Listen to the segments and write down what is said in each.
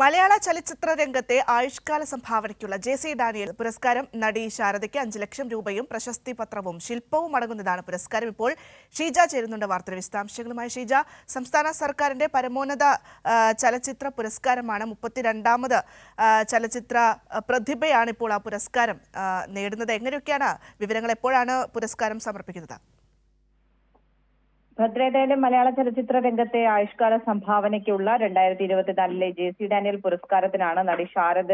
മലയാള ചലച്ചിത്ര രംഗത്തെ ആയുഷ്കാല സംഭാവനയ്ക്കുള്ള ജെ സി ഡാനിയൽ പുരസ്കാരം നടി ശാരദയ്ക്ക് അഞ്ച് ലക്ഷം രൂപയും പ്രശസ്തി പത്രവും ശില്പവും അടങ്ങുന്നതാണ് പുരസ്കാരം. ഇപ്പോൾ ഷീജ ചേരുന്നുണ്ട് വാർത്തയുടെ വിശദാംശങ്ങളുമായി. ഷീജ സംസ്ഥാന സർക്കാരിന്റെ പരമോന്നത ചലച്ചിത്ര പുരസ്കാരമാണ് മുപ്പത്തിരണ്ടാമത് ചലച്ചിത്ര പ്രതിഭയാണ് ഇപ്പോൾ ആ പുരസ്കാരം നേടുന്നത്. എങ്ങനെയൊക്കെയാണ് വിവരങ്ങൾ? എപ്പോഴാണ് പുരസ്കാരം സമർപ്പിക്കുന്നത്? ഭദ്രേതയിലെ മലയാള ചലച്ചിത്ര രംഗത്തെ ആയുഷ്കാല സംഭാവനയ്ക്കുള്ള രണ്ടായിരത്തി ഇരുപത്തിനാലിലെ ജെ സി ഡാനിയൽ പുരസ്കാരത്തിനാണ് നടി ശാരദ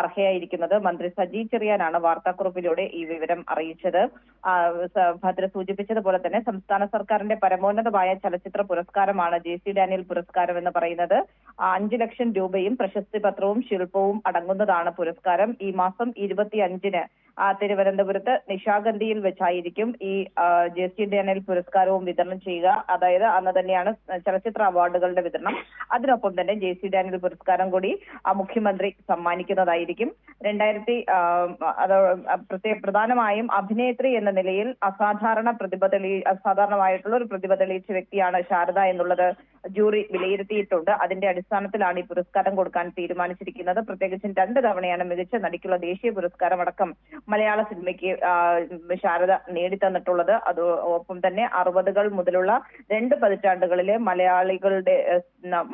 അർഹയായിരിക്കുന്നത്. മന്ത്രി സജി ചെറിയാനാണ് വാർത്താക്കുറിപ്പിലൂടെ ഈ വിവരം അറിയിച്ചത്. ഭദ്ര സൂചിപ്പിച്ചതുപോലെ തന്നെ സംസ്ഥാന സർക്കാരിന്റെ പരമോന്നതമായ ചലച്ചിത്ര പുരസ്കാരമാണ് ജെ സി ഡാനിയൽ പുരസ്കാരം എന്ന് പറയുന്നത് അഞ്ച് ലക്ഷം രൂപയും പ്രശസ്തി പത്രവും ശില്പവും അടങ്ങുന്നതാണ് പുരസ്കാരം. ഈ മാസം ഇരുപത്തി അഞ്ചിന് തിരുവനന്തപുരത്ത് നിശാഗന്ധിയിൽ വെച്ചായിരിക്കും ഈ ജെ സി ഡാനിയൽ പുരസ്കാരവും വിതരണം ചെയ്യുക. അതായത് അന്ന് തന്നെയാണ് ചലച്ചിത്ര അവാർഡുകളുടെ വിതരണം. അതിനൊപ്പം തന്നെ ജെ സി ഡാനിയൽ പുരസ്കാരം കൂടി മുഖ്യമന്ത്രി സമ്മാനിക്കുന്നതായിരിക്കും. രണ്ടായിരത്തി പ്രത്യേക പ്രധാനമായും അഭിനേത്രി എന്ന നിലയിൽ അസാധാരണ പ്രതിഭ തെളി അസാധാരണമായിട്ടുള്ള ഒരു പ്രതിഭ തെളിയിച്ച വ്യക്തിയാണ് ശാരദ എന്നുള്ളത്. ജൂറി വിലയിരുത്തിയിട്ടുണ്ട്. അതിന്റെ അടിസ്ഥാനത്തിലാണ് ഈ പുരസ്കാരം കൊടുക്കാൻ തീരുമാനിച്ചിരിക്കുന്നത്. പ്രത്യേകിച്ചും രണ്ട് തവണയാണ് മികച്ച നടിക്കുള്ള ദേശീയ പുരസ്കാരം അടക്കം മലയാള സിനിമയ്ക്ക് ശാരദ നേടിത്തന്നിട്ടുള്ളത്. അത് ഒപ്പം തന്നെ അറുപതുകൾ മുതലുള്ള രണ്ട് പതിറ്റാണ്ടുകളിലെ മലയാളികളുടെ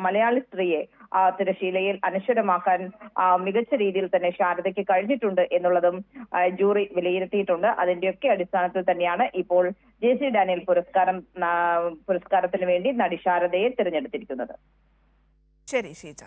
മലയാളി സ്ത്രീയെ തിരശീലയിൽ അനശ്വരമാക്കാൻ മികച്ച രീതിയിൽ തന്നെ ശാരദയ്ക്ക് കഴിഞ്ഞിട്ടുണ്ട് എന്നുള്ളതും ജൂറി വിലയിരുത്തിയിട്ടുണ്ട്. അതിന്റെയൊക്കെ അടിസ്ഥാനത്തിൽ തന്നെയാണ് ഇപ്പോൾ ജെ സി ഡാനിയൽ പുരസ്കാരം പുരസ്കാരത്തിന് വേണ്ടി നടി ശാരദയെ തിരഞ്ഞെടുത്തിരിക്കുന്നത്. ശരി ഷീജ.